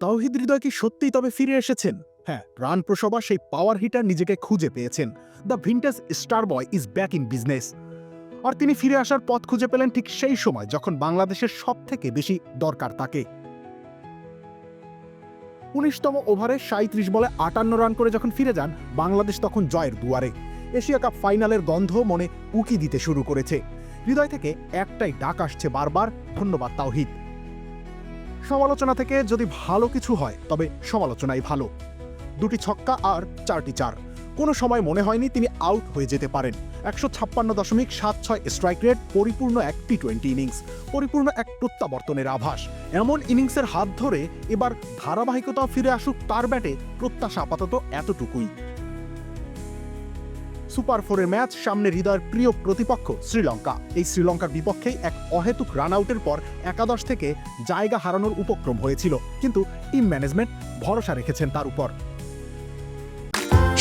তাওহিদ হৃদয় কি সত্যিই তবে ফিরে এসেছেন? হ্যাঁ রান প্রসবা সেই পাওয়ার হিটার নিজেকে খুঁজে পেয়েছেন। The vintage star boy is back in business আর তিনি ফিরে আসার পথ খুঁজে পেলেন ঠিক সেই সময় যখন বাংলাদেশের সব থেকে বেশি দরকার তাকে। উনিশতম ওভারে সাঁত্রিশ বলে আটান্ন রান করে যখন ফিরে যান, বাংলাদেশ তখন জয়ের দুয়ারে। এশিয়া কাপ ফাইনালের গন্ধ মনে উকি দিতে শুরু করেছে। হৃদয় থেকে একটাই ডাক আসছে বারবার, ধন্যবাদ তাওহিদ। সমালোচনা থেকে যদি ভালো কিছু হয়, তবে সমালোচনাই ভালো। দুটি ছক্কা আর চারটি চার। কোনো সময় মনে হয়নি তিনি আউট হয়ে যেতে পারেন। একশো ছাপ্পান্ন দশমিক সাত ছয় স্ট্রাইক রেট পরিপূর্ণ এক টি টোয়েন্টি ইনিংস পরিপূর্ণ এক প্রত্যাবর্তনের আভাস। এমন ইনিংসের হাত ধরে এবার ধারাবাহিকতা ফিরে আসুক তার ব্যাটে, প্রত্যাশা আপাতত এতটুকুই। সুপার ফোরের ম্যাচ সামনে হৃদয়ের প্রিয় প্রতিপক্ষ শ্রীলঙ্কা। এই শ্রীলঙ্কার বিপক্ষেই এক অহেতুক রান আউটের পর একাদশ থেকে জায়গা হারানোর উপক্রম হয়েছিল, কিন্তু টিম ম্যানেজমেন্ট ভরসা রেখেছেন তার উপর।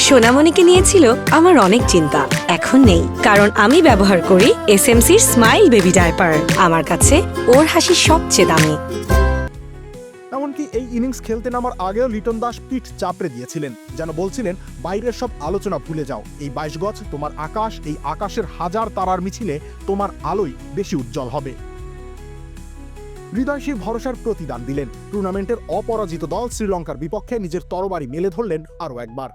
সোনামণিকে নিয়েছিল আমার অনেক চিন্তা, এখন নেই, কারণ আমি ব্যবহার করি এস এসএমসির স্মাইল বেবি ডায়পার। আমার কাছে ওর হাসি সবচেয়ে দামি। এমনকি এই ইনিংস খেলতে নামার আগেও লিটন দাস পিঠ চাপড়ে দিয়েছিলেন, যেন বলছিলেন, বাইরের সব আলোচনা ভুলে যাও। এই বাইশ গজ, তোমার আকাশ, এই আকাশের হাজার তারার মিছিলে তোমার আলোই বেশি উজ্জ্বল হবে। হৃদয় সেই ভরসার প্রতিদান দিলেন। টুর্নামেন্টের অপরাজিত দল শ্রীলঙ্কার বিপক্ষে নিজের তরবারি মেলে ধরলেন আরও একবার।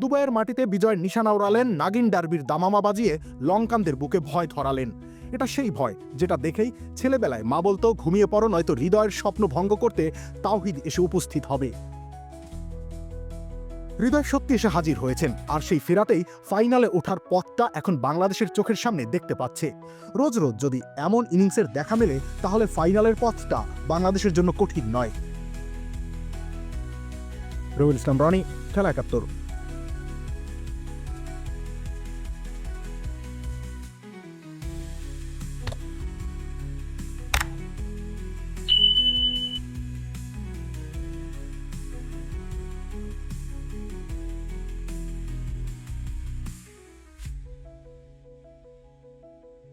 দুবাইয়ের মাটিতে বিজয়ের নিশানা ওড়ালেন, নাগিন ডার্বির দামামা বাজিয়ে লঙ্কানদের বুকে ভয় ধরালেন। এটা সেই ভয় যেটা দেখেই ছেলেবেলায় মা বলতো, ঘুমিয়ে পড়ো, নয়তো হৃদয়ের স্বপ্ন ভঙ্গ করতে তাওহিদ এসে উপস্থিত হবে। হৃদয় সত্যি এসে হাজির হয়েছেন, আর সেই ফেরাতেই ফাইনালে ওঠার পথটা এখন বাংলাদেশের চোখের সামনে দেখতে পাচ্ছে। রোজ রোজ যদি এমন ইনিংসের দেখা মেলে, তাহলে ফাইনালের পথটা বাংলাদেশের জন্য কঠিন নয়। রবিল ইসলাম, রনি, খেলা একাত্তর।